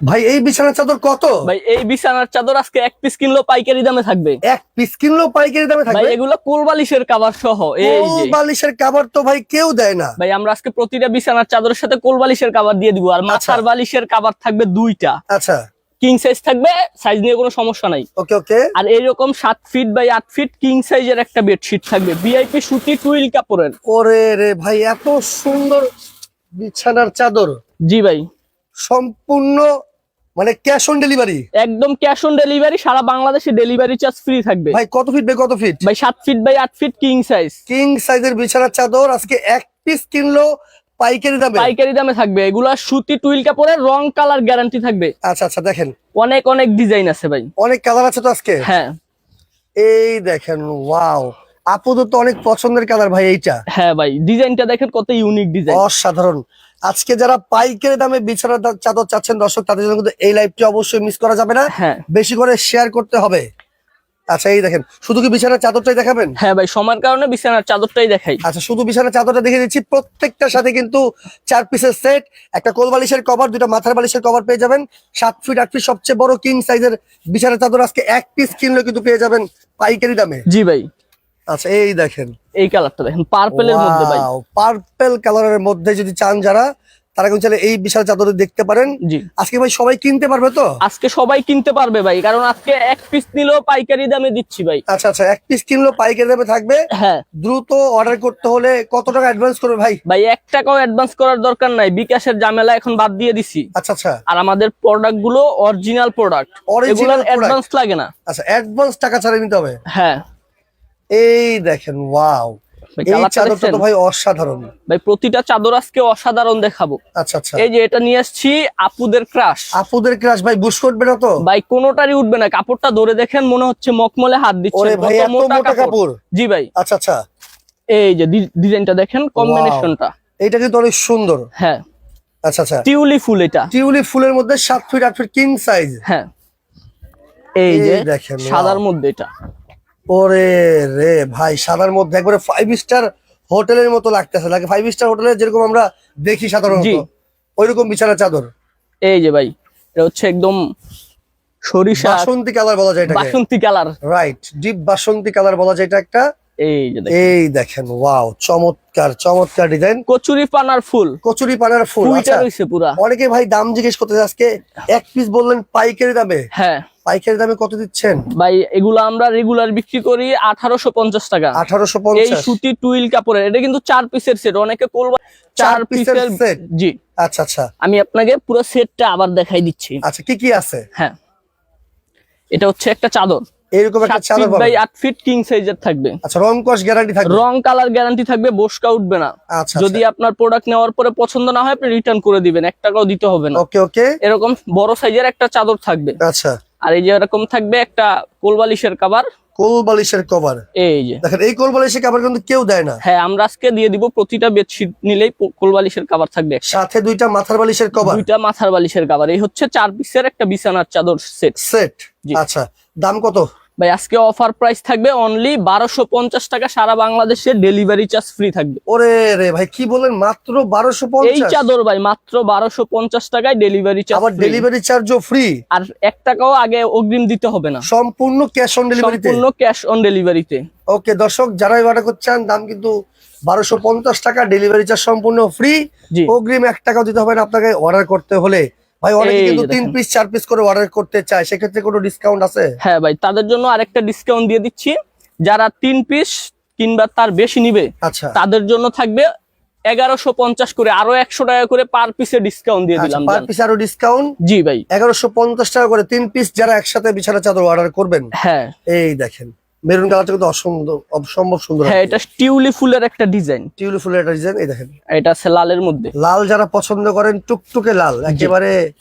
ভাই এই বিছানার চাদর কত? ভাই এই বিছানার চাদর আজকে এক পিস কিনলো পাইকারি দামে থাকবে। এক পিস কিনলো পাইকারি দামে ভাই থাকবে এগুলো কোলবালিশের কাবার সহ এই বালিশের কাবার তো ভাই কেউ দেয় না। ভাই আমরা আজকে প্রতিটা বিছানার চাদরের সাথে কোলবালিশের কাবার দিয়ে দিব আর মাথার বালিশের কাবার থাকবে দুইটা। আচ্ছা। কিং সাইজ থাকবে সাইজ নিয়ে কোনো সমস্যা নাই। ওকে ওকে। আর এইরকম সাত ফিট বাই আট ফিট কিং সাইজের একটা বেডশিট থাকবে ভিআইপি সুতি টুইল কাপড়ের। ওরে রে ভাই এত সুন্দর বিছানার চাদর। জি ভাই। সম্পূর্ণ মানে ক্যাশ অন ডেলিভারি একদম ক্যাশ অন ডেলিভারি সারা বাংলাদেশে ডেলিভারি চার্জ ফ্রি থাকবে। ভাই কত ফিট বাই কত ফিট ভাই সাত ফিট বাই আট ফিট কিং সাইজ কিং সাইজের বিছানার চাদর আজকে এক পিস কিনলো পাইকারি দামে। পাইকারি দামে থাকবে। এগুলা সুতি টুইল কাপড়ের রং কালার গ্যারান্টি থাকবে। আচ্ছা আচ্ছা দেখেন। অনেক অনেক ডিজাইন আছে ভাই। অনেক কালার আছে তো আজকে? হ্যাঁ। এই দেখেন ওয়াও আপুদের তো অনেক পছন্দের কালার ভাই এইটা। হ্যাঁ ভাই ডিজাইনটা দেখেন কত ইউনিক ডিজাইন অসাধারণ। আজকে যারা পাইকারি দামে বিছানার দা- চাদর চাচ্ছেন দর্শক তাদের জন্য কিন্তু এই লাইভটি অবশ্যই মিস করা যাবে না। হ্যাঁ। বেশি করে শেয়ার করতে হবে। আচ্ছা এই দেখেন শুধু কি বিছানার চাদরটাই দেখাবেন? হ্যাঁ ভাই সময়ের কারণে বিছানার চাদরটাই দেখাই। আচ্ছা শুধু বিছানার চাদরটা দেখে দিচ্ছি। প্রত্যেকটার সাথে কিন্তু চার পিসের সেট একটা কোল বালিশের কভার দুটা মাথার বালিশের কভার পেয়ে যাবেন। সাত ফিট আট ফিট সবচেয়ে বড় কিং সাইজের বিছানার চাদর আজকে এক পিস কিনলে কিন্তু পেয়ে যাবেন পাইকারি দামে। জি ভাই। আচ্ছা এই দেখেন। এই কালারটা দেখেন পার্পেলের মধ্যে ভাই। পার্পেল কালারের মধ্যে যদি চান যারা তারা কিন্তু চাইলে এই বিশাল চাদর দেখতে পারেন। জি। আজকে ভাই সবাই কিনতে পারবে তো? আজকে সবাই কিনতে পারবে ভাই কারণ আজকে এক পিস নিলেও পাইকারি দামে দিচ্ছি ভাই। আচ্ছা আচ্ছা এক পিস কিনলো পাইকারি দামে থাকবে। হ্যাঁ। দ্রুত অর্ডার করতে হলে কত টাকা অ্যাডভান্স করবে ভাই? ভাই এক টাকাও অ্যাডভান্স করার দরকার নাই বিকাশের ঝামেলা এখন বাদ দিয়ে দিছি। আচ্ছা আচ্ছা। আর আমাদের প্রোডাক্টগুলো অরিজিনাল প্রোডাক্ট অরিজিনাল অ্যাডভান্স লাগে না। আচ্ছা অ্যাডভান্স টাকা ছাড়া নিতে হবে। হ্যাঁ। এই দেখেন ওয়াও এই চাদরটা তো ভাই অসাধারণ। ভাই প্রতিটা চাদর আজকে অসাধারণ দেখাবো। আচ্ছা আচ্ছা। এই যে এটা নিয়ে আসছি আপুদের ক্রাশ আপুদের ক্রাশ ভাই বুশ করবে না তো? ভাই কোনোটারই উঠবে না। কাপড়টা ধরে দেখেন মনে হচ্ছে মকমলে হাত দিচ্ছে। ওরে ভাই এত মোটা কাপড়। জি ভাই। আচ্ছা আচ্ছা। এই যে ডিজাইনটা দেখেন কম্বিনেশনটা এইটা কিন্তু অনেক সুন্দর। হ্যাঁ। আচ্ছা আচ্ছা। টিউলি ফুল এটা। টিউলিপ ফুলের মধ্যে সাত ফিট আট ফিট কিং সাইজ হ্যাঁ। এই যে দেখেন, সাদার মধ্যে এটা। ওরে রে ভাই সাদার মধ্যে একবারে ফাইভ স্টার হোটেলের মতো লাগতেছে। লাগে ফাইভ স্টার হোটেলে যেরকম আমরা দেখি সাধারণত? ওই ওইরকম বিছানা চাদর। এই যে ভাই এটা হচ্ছে একদম সরিষা বাসন্তী কালার বলা যায় এটাকে। বাসন্তী কালার। রাইট ডিপ বাসন্তী কালার বলা যায় এটা একটা। এই যে। এই দেখেন ওয়াও চমৎকার চমৎকার ডিজাইন কচুরি পানার ফুল। কচুরি পানার ফুল আচ্ছা। পুরা। অনেকে ভাই দাম জিজ্ঞেস করতে আজকে এক পিস বললেন পাইকারি দামে। হ্যাঁ। পাইকারি দামে কত দিচ্ছেন? ভাই এগুলো আমরা রেগুলার বিক্রি করি আঠারোশো পঞ্চাশ টাকা। আঠারোশো এই সুতি টুইল কাপড়ের এটা কিন্তু চার পিসের সেট অনেকে করব চার পিসের set? জি। আচ্ছা আচ্ছা। আমি আপনাকে পুরো সেটটা আবার দেখাই দিচ্ছি। আচ্ছা কি কি আছে? হ্যাঁ। এটা হচ্ছে একটা চাদর। এরকম একটা চাদর পাবেন। আট ফিট কিং সাইজের থাকবে। আচ্ছা রং কস গ্যারান্টি থাকবে? রং কালার গ্যারান্টি থাকবে বসকা উঠবে না। আচ্ছা যদি আপনার প্রোডাক্ট নেওয়ার পরে পছন্দ না হয় আপনি রিটার্ন করে দিবেন এক টাকাও দিতে হবে না। ওকে ওকে এরকম বড় সাইজের একটা চাদর থাকবে। আচ্ছা। আর এই যে এরকম থাকবে একটা কোলবালিশের কাবার কোল বালিশের কভার এই যে। দেখেন এই কোল বালিশের কভার কিন্তু কেউ দেয় না। হ্যাঁ আমরা আজকে দিয়ে দিব প্রতিটা বেডশিট নিলেই কোলবালিশের কাবার থাকবে সাথে দুইটা মাথার বালিশের কভার দুইটা মাথার বালিশের কাবার এই হচ্ছে চার পিসের একটা বিছানার চাদর সেট সেট আচ্ছা। দাম কত? ভাই আজকে অফার প্রাইস থাকবে অনলি বারোশো পঞ্চাশ টাকা সারা বাংলাদেশে ডেলিভারি চার্জ ফ্রি থাকবে। ওরে রে ভাই কি বলেন? মাত্র বারোশো এই চাদর ভাই মাত্র বারোশো পঞ্চাশ টাকায় ডেলিভারি চার্জ আবার ডেলিভারি চার্জও ফ্রি আর এক টাকাও আগে অগ্রিম দিতে হবে না। সম্পূর্ণ ক্যাশ অন ডেলিভারি সম্পূর্ণ ক্যাশ অন ডেলিভারিতে ওকে দর্শক যারা অর্ডার করছেন দাম কিন্তু বারোশো পঞ্চাশ টাকা ডেলিভারি চার্জ সম্পূর্ণ ফ্রি অগ্রিম এক টাকাও দিতে হবে না আপনাকে অর্ডার করতে হলে। ভাই অনেকে কিন্তু তিন পিস চার পিস করে অর্ডার করতে চায় সেক্ষেত্রে কোনো ডিসকাউন্ট আছে? হ্যাঁ ভাই তাদের জন্য আরেকটা ডিসকাউন্ট দিয়ে দিচ্ছি। যারা তিন পিস কিংবা তার বেশি নিবে আচ্ছা। তাদের জন্য থাকবে এগারোশো পঞ্চাশ করে আরও একশো টাকা করে পার পিসে ডিসকাউন্ট দিয়ে দিলাম পার পিস আরও ডিসকাউন্ট জি ভাই। এগারোশো পঞ্চাশ টাকা করে তিন পিস যারা একসাথে বিছানা চাদর অর্ডার করবেন? হ্যাঁ। এই দেখেন। মেরুন কালারটা কিন্তু অসম্ভব অসম্ভব সুন্দর হ্যাঁ এটা টিউলি ফুলের একটা ডিজাইন। টিউলি ফুলের একটা ডিজাইন এই দেখেন। এটা আছে লালের মধ্যে। লাল যারা পছন্দ করেন টুকটুকে লাল একেবারে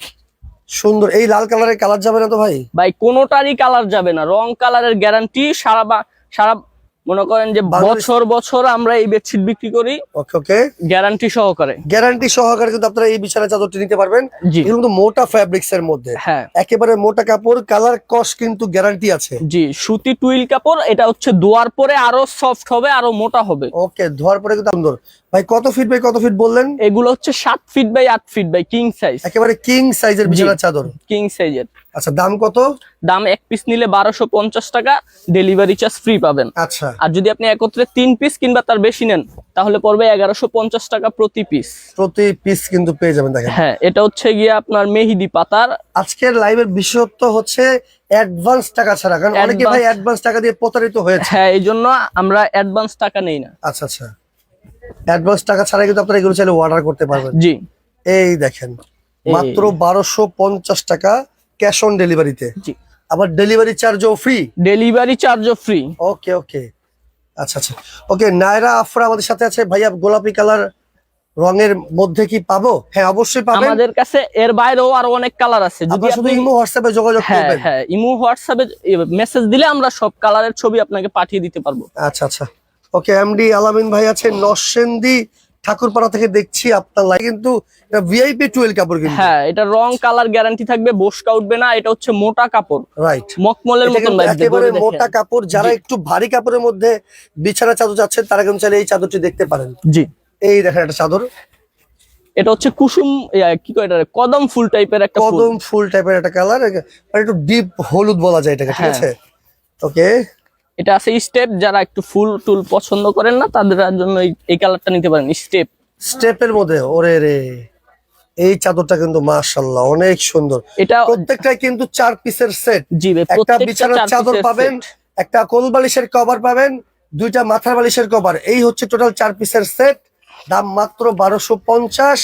সুন্দর। এই লাল কালারের কালার যাবে না তো ভাই? ভাই কোনোটারই কালার যাবে না। রং কালারের গ্যারান্টি সারা বা- সারা মনে করেন যে বছর বছর আমরা এই বেডশিট বিক্রি করি। ওকে ওকে। গ্যারান্টি সহকারে। গ্যারান্টি সহকারে কিন্তু আপনারা এই বিছানা চাদরটি নিতে পারবেন। এগুলো কিন্তু মোটা ফ্যাব্রিক্স এর মধ্যে। হ্যাঁ। একেবারে মোটা কাপড় কালার কস কিন্তু গ্যারান্টি আছে। জি সুতি টুইল কাপড় এটা হচ্ছে ধোয়ার পরে আরও সফট হবে আরও মোটা হবে। ওকে ধোয়ার পরে কিন্তু সুন্দর। ভাই কত ফিট বাই কত ফিট বললেন? এগুলো হচ্ছে সাত ফিট বাই আট ফিট বাই কিং সাইজ একেবারে কিং সাইজের বিছানার চাদর। কিং সাইজের আচ্ছা দাম কত? দাম এক পিস নিলে বারোশো পঞ্চাশ টাকা ডেলিভারি চার্জ ফ্রি পাবেন। আচ্ছা। আর যদি আপনি একত্রে তিন পিস কিংবা তার বেশি নেন তাহলে পড়বে এগারোশো পঞ্চাশ টাকা প্রতি পিস প্রতি পিস কিন্তু পেয়ে যাবেন দেখেন। হ্যাঁ এটা হচ্ছে গিয়ে আপনার মেহিদি পাতার। আজকের লাইভের বিশেষত্ব হচ্ছে অ্যাডভান্স টাকা ছাড়া কারণ অনেকে ভাই অ্যাডভান্স টাকা দিয়ে প্রতারিত হয়েছে। হ্যাঁ এই জন্য আমরা অ্যাডভান্স টাকা নেই না। আচ্ছা আচ্ছা। অ্যাডভান্স টাকা ছাড়া কিন্তু আপনারা এগুলো চাইলে অর্ডার করতে পারবেন। জি। এই দেখেন মাত্র বারোশো পঞ্চাশ টাকা ক্যাশ অন ডেলিভারিতে? জি। আবার ডেলিভারি চার্জও ফ্রি? ডেলিভারি চার্জও ফ্রি। Okay okay. আচ্ছা আচ্ছা। ওকে নায়রা আফরা আমাদের সাথে আছে। ভাইয়া গোলাপি কালার রঙের মধ্যে কি পাবো? হ্যাঁ অবশ্যই পাবেন। আমাদের কাছে এর বাইরেও আরও অনেক কালার আছে। যদি শুধু আপনি ইমো হোয়াটসঅ্যাপে যোগাযোগ হ্যাঁ করবেন। হ্যাঁ ইমো হোয়াটসঅ্যাপে মেসেজ দিলে আমরা সব কালারের ছবি আপনাকে পাঠিয়ে দিতে পারব। আচ্ছা আচ্ছা। ওকে এমডি আলামিন ভাই আছে নরসেন্দি ঠাকুরপাড়া থেকে দেখছি আপনার লাইভ কিন্তু এটা ভিআইপি টুয়েল কাপড় কিন্তু। হ্যাঁ এটা রং কালার গ্যারান্টি থাকবে বসকা উঠবে না এটা হচ্ছে মোটা কাপড়। রাইট মকমলের মতন একেবারে মোটা কাপড় যারা একটু ভারী কাপড়ের মধ্যে বিছানা চাদর যাচ্ছেন তারা কিন্তু চাইলে এই চাদরটি দেখতে পারেন। জি। এই দেখেন একটা চাদর। এটা হচ্ছে কুসুম কি কয় এটা কদম ফুল টাইপের একটা কদম ফুল টাইপের একটা কালার একটু ডিপ হলুদ বলা যায় এটাকে ঠিক হ্যাঁ। আছে? ওকে এটা আছে স্টেপ যারা একটু ফুল টুল পছন্দ করেন না তাদের জন্য এই- কালারটা নিতে পারেন স্টেপ স্টেপের মধ্যে ওরে রে এই চাদরটা কিন্তু মাশাল্লাহ অনেক সুন্দর। এটা প্রত্যেকটাই কিন্তু চার পিসের সেট জি একটা প্রত্যেকটা বিছানার চাদর পাবেন একটা কোল বালিশের কভার পাবেন দুইটা মাথার বালিশের কভার এই হচ্ছে টোটাল চার পিসের সেট দাম মাত্র বারোশো পঞ্চাশ।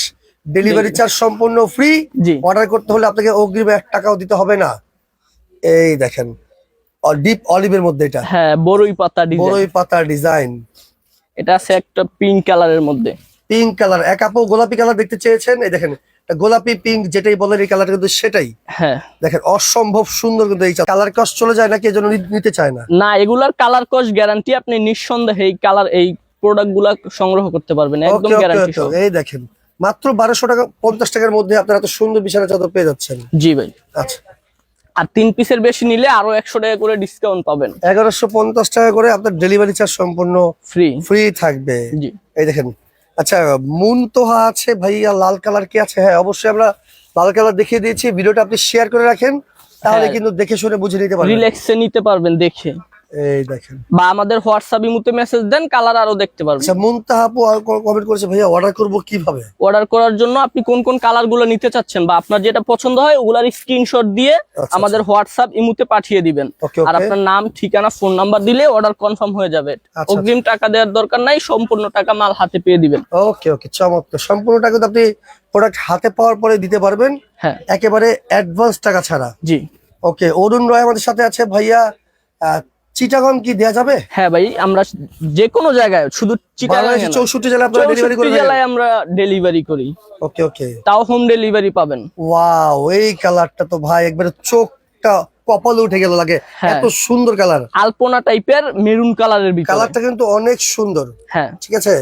ডেলিভারি চার্জ সম্পূর্ণ ফ্রি জি। অর্ডার করতে হলে আপনাকে অগ্রিম এক টাকাও দিতে হবে না। এই দেখেন ডিপ অলিভের মধ্যে এটা। হ্যাঁ বড়ই পাতা ডিজাইন বড়ই পাতা ডিজাইন এটা আছে একটা পিঙ্ক কালারের মধ্যে। পিঙ্ক কালার এক আপু গোলাপি কালার দেখতে চেয়েছেন? এই দেখেন গোলাপি পিঙ্ক যেটাই বলেন এই কালার কিন্তু সেটাই। হ্যাঁ। দেখেন অসম্ভব সুন্দর কিন্তু এই কালার কষ্ট চলে যায় নাকি এজন্য নিতে চায় না? না এগুলার কালার কস গ্যারান্টি আপনি নিঃসন্দেহে এই কালার এই প্রোডাক্টগুলা সংগ্রহ করতে পারবেন একদম গ্যারান্টি এই দেখেন মাত্র বারোশো টাকা পঞ্চাশ টাকার মধ্যে আপনারা এত সুন্দর বিছানা চাদর পেয়ে যাচ্ছেন। জি ভাই। আচ্ছা। আর তিন পিসের বেশি নিলে আরও একশো টাকা করে ডিসকাউন্ট পাবেন। এগারোশো পঞ্চাশ টাকা করে আপনার ডেলিভারি চার্জ সম্পূর্ণ ফ্রি ফ্রি থাকবে। জি। এই দেখেন। আচ্ছা মুন মুনতোহা আছে ভাইয়া লাল কালার কি আছে? হ্যাঁ অবশ্যই আমরা লাল কালার দেখিয়ে দিয়েছি। ভিডিওটা আপনি শেয়ার করে রাখেন তাহলে হ্যাঁ। কিন্তু দেখে শুনে বুঝে নিতে পারবেন। রিল্যাক্সে নিতে পারবেন দেখে। এই দেখেন। বা আমাদের হোয়াটসঅ্যাপ ইমুতে মেসেজ দেন কালার আরও দেখতে পারবেন। আচ্ছা মুনতাহা কমেন্ট করেছে ভাইয়া অর্ডার করব কীভাবে? অর্ডার করার জন্য আপনি কোন কোন কালারগুলো নিতে চাচ্ছেন বা আপনার যেটা পছন্দ হয় ওগুলার স্ক্রিনশট দিয়ে আচ্ছা, আমাদের হোয়াটসঅ্যাপ ইমুতে পাঠিয়ে দিবেন। আর আপনার নাম ঠিকানা ফোন নাম্বার দিলে অর্ডার কনফার্ম হয়ে যাবে। আচ্ছা। অগ্রিম টাকা দেওয়ার দরকার নাই সম্পূর্ণ টাকা মাল হাতে পেয়ে দিবেন। ওকে ওকে চমৎকার। সম্পূর্ণ টাকা আপনি প্রোডাক্ট হাতে পাওয়ার পরে দিতে পারবেন। হ্যাঁ। একেবারে অ্যাডভান্স টাকা ছাড়া। জি। ওকে অরুণ রয় আমাদের সাথে আছে। ভাইয়া চিটাগং কি দেয়া যাবে? হ্যাঁ ভাই আমরা যে কোনো জায়গায় শুধু চিটাগাং বাংলাদেশের চৌষট্টি জেলা আপনারা ডেলিভারি করে জেলায় আমরা ডেলিভারি করি। ওকে ওকে তাও হোম ডেলিভারি পাবেন। ওয়াও এই কালারটা তো ভাই একবারে চোখটা কপালে উঠে গেল লাগে। হ্যাঁ। এত সুন্দর কালার আলপনা টাইপের মেরুন কালারের ভিতরে। কালারটা কিন্তু অনেক সুন্দর। হ্যাঁ। ঠিক আছে?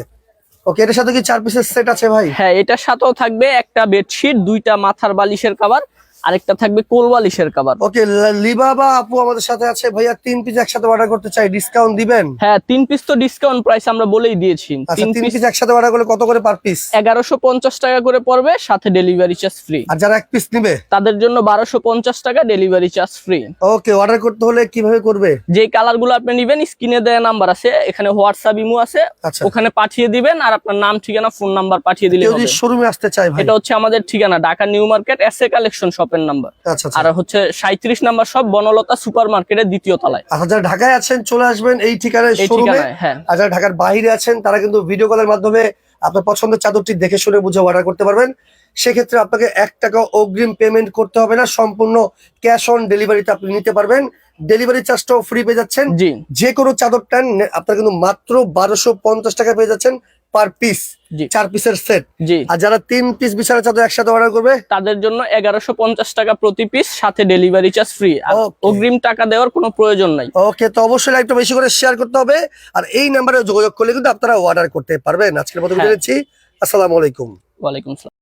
ওকে এটার সাথে কি চার পিসের সেট আছে ভাই? হ্যাঁ এটার সাথেও থাকবে একটা বেডশিট দুইটা মাথার বালিশের কভার আরেকটা থাকবে কোল বালিশের কভার ওকে লিবাবা আপু আমাদের সাথে আছে। ভাইয়া তিন পিস একসাথে অর্ডার করতে চাই ডিসকাউন্ট দিবেন? হ্যাঁ তিন পিস তো ডিসকাউন্ট প্রাইস আমরা বলেই দিয়েছি। আচ্ছা তিন পিস একসাথে অর্ডার করলে কত করে পার পিস এগারোশো পঞ্চাশ টাকা করে পড়বে সাথে ডেলিভারি চার্জ ফ্রি আর যারা এক পিস নিবে? তাদের জন্য বারোশো পঞ্চাশ টাকা delivery charge free okay order করতে হলে কীভাবে করবে? যে কালারগুলো আপনি নিবেন স্ক্রিনে দেওয়া নাম্বার আছে এখানে হোয়াটসঅ্যাপ ইমো আছে আচ্ছা। ওখানে পাঠিয়ে দিবেন আর আপনার নাম ঠিকানা ফোন নাম্বার পাঠিয়ে দিলে হবে। শোরুমে আসতে চায় ভাই। এটা হচ্ছে আমাদের ঠিকানা Dhaka new market S A collection শপের নাম্বার। আচ্ছা আচ্ছা। আর হচ্ছে সাঁত্রিশ নাম্বার সব বনলতা সুপার মার্কেটের দ্বিতীয় তলায়। আচ্ছা যারা ঢাকায় আছেন চলে আসবেন এই ঠিকানায় হ্যাঁ। আর যারা ঢাকার বাইরে আছেন তারা কিন্তু ভিডিও কলের মাধ্যমে আপনার পছন্দের চাদরটি দেখে শুনে বুঝে অর্ডার করতে পারবেন। সেক্ষেত্রে আপনাকে এক টাকা অগ্রিম পেমেন্ট করতে হবে না সম্পূর্ণ ক্যাশ অন ডেলিভারিতে আপনি নিতে পারবেন। ডেলিভারি চার্জটাও ফ্রি পেয়ে যাচ্ছেন। যে কোনো চাদর টান আপনার কিন্তু মাত্র বারোশো পঞ্চাশ টাকা পেয়ে যাচ্ছেন। পার পিস চার পিসের সেট জি। আর যারা তিন পিস বিছানা চাদর একসাথে অর্ডার করবে? তাদের জন্য এগারোশো পঞ্চাশ টাকা প্রতি পিস সাথে ডেলিভারি চার্জ ফ্রি অগ্রিম টাকা দেওয়ার কোনো প্রয়োজন নাই। ওকে তো অবশ্যই লাইভটা বেশি করে শেয়ার করতে হবে। আর এই নাম্বারে যোগাযোগ করলে কিন্তু আপনারা অর্ডার করতে পারবেন। আজকের মতো বলেছি বিদায় আসসালামু আলাইকুম। ওয়ালাইকুম আসসালাম।